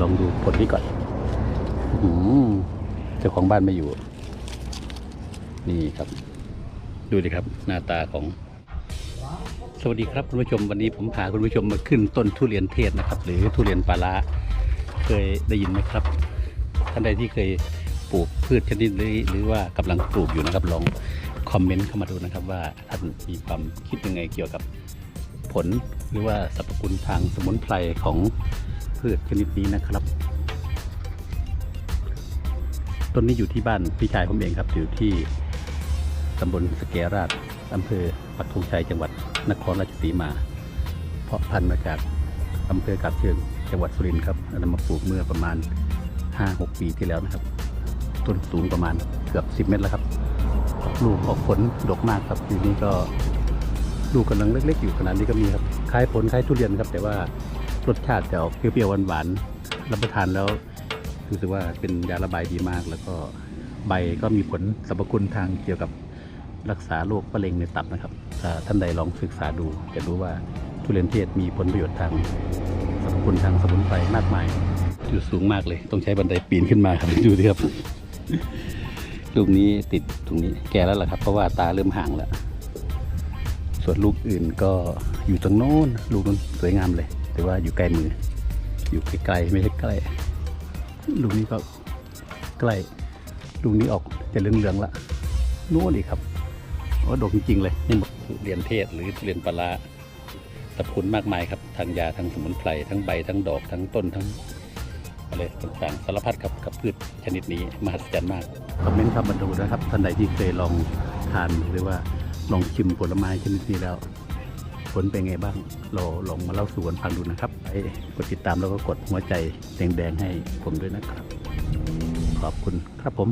ลองดูผลนี้ก่อนอื้อหือเจ้าของบ้านไม่อยู่ นี่ครับ ดูดิครับ หน้าตาของสวัสดีครับคุณผู้ชมวันนี้ผมพาคุณผู้ชมมาขึ้นต้นทุเรียนเทศนะครับ หรือทุเรียนปลาร้าเคยได้ยินไหมครับ ท่านใดที่เคยปลูกพืชชนิดนี้หรือว่ากำลังปลูกอยู่นะครับ ลองคอมเมนต์เข้ามาดูนะครับว่าท่านมีความคิดยังไงเกี่ยวกับผลหรือว่าสรรพคุณทางสมุนไพรของ พืชชนิดนี้นะครับ ต้นนี้อยู่ที่บ้านพี่ชายผมเองครับ อยู่ที่ตำบลสเกราชอำเภอปักธงชัยจังหวัดนครราชสีมา เพาะพันธุ์มาจากอำเภอกาบเชิงจังหวัดสุรินทร์ครับนำมาปลูกเมื่อประมาณ 5-6 ปีที่แล้วนะครับ ต้นสูงประมาณเกือบ 10 เมตรแล้วครับลูกออกผลดกมากครับทีนี้ก็ลูกกำลังเล็ก ๆ อยู่ขนาดนี้ก็มีครับคล้ายผลคล้ายทุเรียนครับ แต่ว่า รสชาติจะออกเปรี้ยวๆหวานๆรับประทานแล้วรู้สึกว่าเป็นยาระบายดีมาก แล้วก็ใบก็มีผลสรรพคุณทางเกี่ยวกับรักษาโรคมะเร็งในตับนะครับท่านใดลองศึกษาดู จะรู้ว่าทุเรียนเทศมีผลประโยชน์ทางสรรพคุณทางสมุนไพรมากมายอยู่สูงมากเลย ต้องใช้บันไดปีนขึ้นมาครับดูดิครับลูกนี้ติดตรงนี้แก่แล้วล่ะครับ เพราะว่าตาเริ่มห่างแล้ว ส่วนลูกอื่นก็อยู่ตรงโน้นลูกนู้นสวยงามเลย แต่ว่าอยู่ไกลมือ อยู่ไกลๆไม่ใช่ใกล้ลูกนี้ก็ใกล้ลูกนี้ออกจะเหลืองๆละนู่นอีกครับโอ้ดกจริงๆเลยนี่หมดทุเรียนเทศหรือทุเรียนปลาร้าสรรพคุณมากมายครับทางยาทางสมุนไพรทั้งใบทั้งดอกทั้งต้นทั้งอะไรต่างๆสารพัดครับกับพืชชนิดนี้มหัศจรรย์มากคอมเมนต์ครับมาดูนะครับท่านใดที่เคยลองทานหรือว่าลองชิมผลไม้ชนิดนี้แล้ว ผลเป็นไงบ้าง เราลองมาเล่าสู่กันฟังดูนะครับไปกดติดตามแล้วก็กดหัวใจแดงๆให้ผมด้วยนะครับ ขอบคุณครับผม